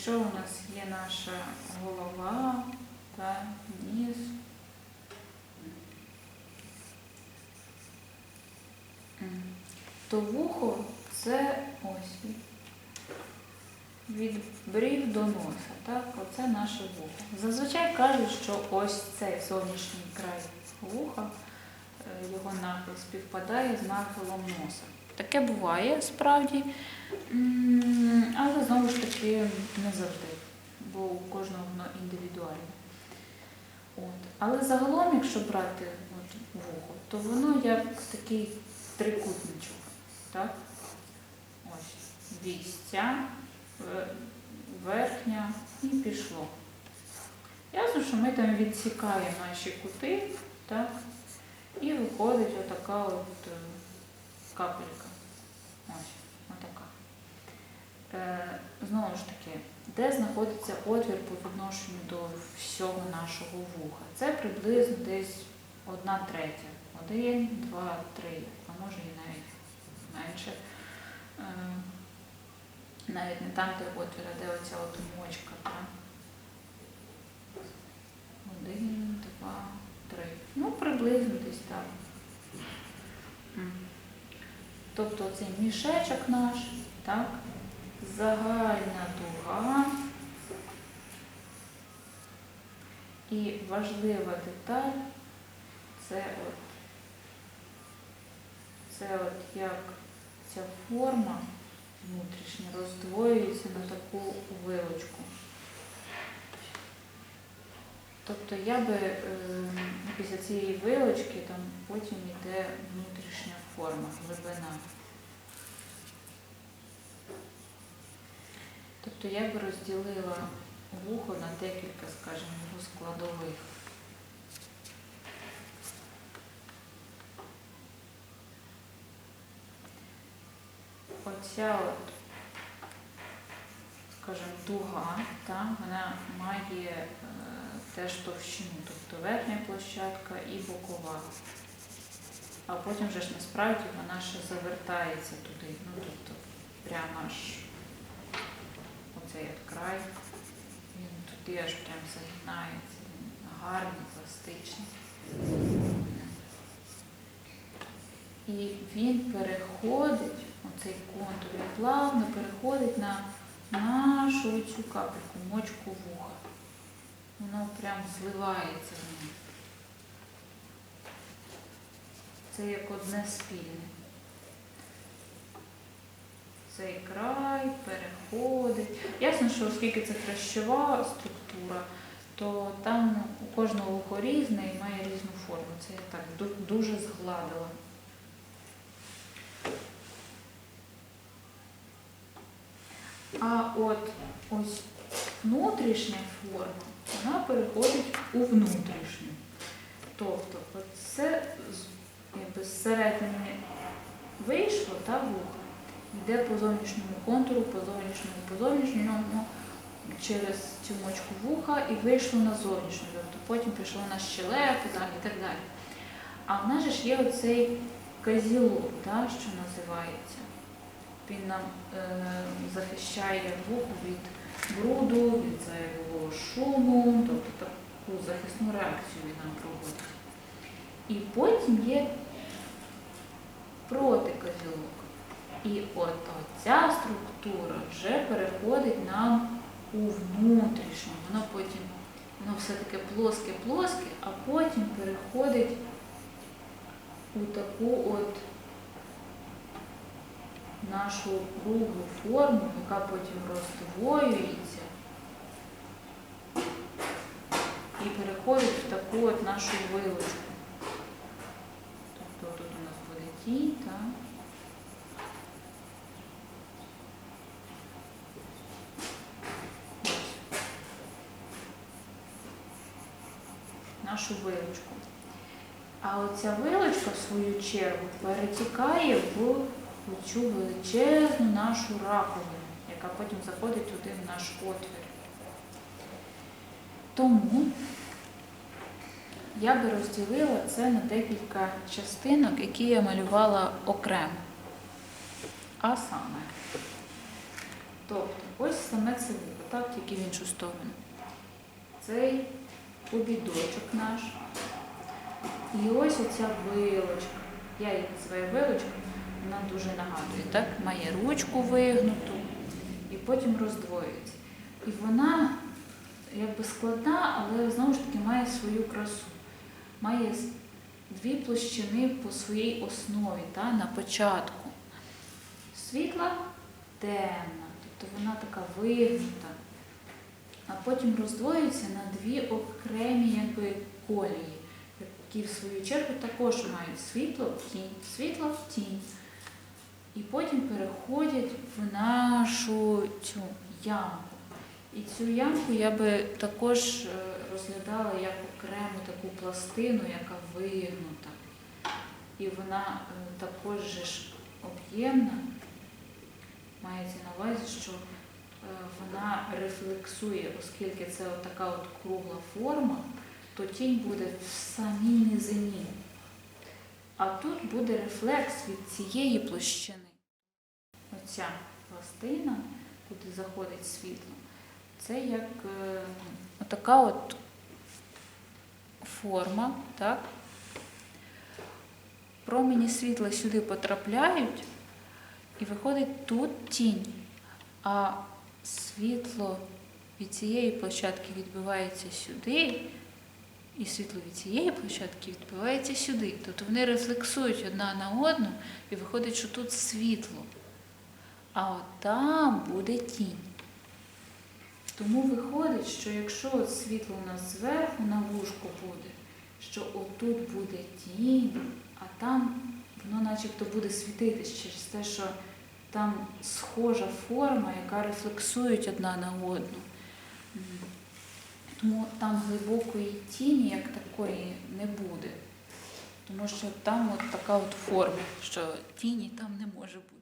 якщо у нас є наша голова та ніс, то вухо це ось від- брів до носа. Так? Оце наше вухо. Зазвичай кажуть, що ось цей зовнішній край вуха, е, його нахил співпадає з нахилом носа. Таке буває справді, але знову ж таки не завжди, бо у кожного воно індивідуальне. От. Але загалом, якщо брати от, вухо, то воно як такий трикутничок. Так? Ось вістя, верхня і пішло. Ясно, що ми там відсікаємо наші кути, так? І виходить отака от е, капелька. Ось, отака. Е, знову ж таки, де знаходиться отвір по відношенню до всього нашого вуха? Це приблизно десь одна третя. Один, два, три, а може і навіть менше. Е, навіть не там, де отвір, а де оця от мочка. Так? Один, два, три. Ну, приблизно десь так. Тобто цей мішечок наш, так, загальна дуга. І важлива деталь це от, це от як ця форма внутрішня роздвоюється на таку вилочку. Тобто я би е, після цієї вилочки там потім йде внутрішня форма, глибина. Тобто я би розділила вухо на декілька, скажімо, складових. Оця от, скажімо, дуга, та, вона має е, теж товщину, тобто верхня площадка і бокова. А потім вже ж насправді вона ще завертається туди, ну тобто прямо аж оцей от край, він туди аж прям загинається, гарний, пластичний. І він переходить, оцей контур, він плавно переходить на нашу цю капельку, мочку вуха. Воно прям зливається в ній. Це як одне спільне. Цей край переходить. Ясно, що оскільки це хрящова структура, то там у кожного вухо різне і має різну форму. Це я так дуже згладила. А от ось внутрішня форма, вона переходить у внутрішню. Тобто, це зсередини вийшло та вуха, йде по зовнішньому контуру, по зовнішньому, по зовнішньому, через цю мочку вуха і вийшло на зовнішню. Тобто потім пішло на щелепу і так далі. А в нас же ж є оцей казілок, да, що називається. Він нам е, захищає вухо від бруду, від зайвого шуму, тобто таку захисну реакцію він нам проводить. І потім є протиказілок. І от ця структура вже переходить нам у внутрішню. Воно потім, воно все таке плоске-плоске, а потім переходить у таку от нашу круглу форму, яка потім роздвоюється і переходить в таку от нашу вилочку. Тобто тут у нас буде ті, так. Нашу вилочку. А оця вилочка, в свою чергу, перетікає в цю величезну нашу раковину, яка потім заходить туди в наш отвір. Тому я би розділила це на декілька частинок, які я малювала окремо. А саме. Тобто, ось саме це вигляд. так, тільки в іншу сторону. Цей обідочок наш. І ось оця вилочка. Я її називаю вилочка, вона дуже нагадує, так? Має ручку вигнуту і потім роздвоюється. І вона якби складна, але знову ж таки має свою красу. Має дві площини по своїй основі та, на початку. Світла темна, тобто вона така вигнута, а потім роздвоюється на дві окремі якби, колії, які в свою чергу також мають світло в тінь, світло в тінь. І потім переходять в нашу цю ямку. І цю ямку я би також е, розглядала як окрему таку пластину, яка вигнута. І вона е, також ж об'ємна. Мається на увазі, що е, вона рефлексує, оскільки це от така от кругла форма, то тінь буде в самій низині. А тут буде рефлекс від цієї площини. Оця пластина, куди заходить світло, це як е, така от форма, так? Промені світла сюди потрапляють, і виходить тут тінь. А світло від цієї площадки відбивається сюди, і світло від цієї площадки відбивається сюди. Тобто вони рефлексують одна на одну, і виходить, що тут світло. А от там буде тінь. Тому виходить, що якщо світло у нас зверху на вушку буде, що отут буде тінь, а там воно начебто буде світитись через те, що там схожа форма, яка рефлексують одна на одну. Тому там глибокої тіні як такої не буде. Тому що там от така от форма, що тіні там не може бути.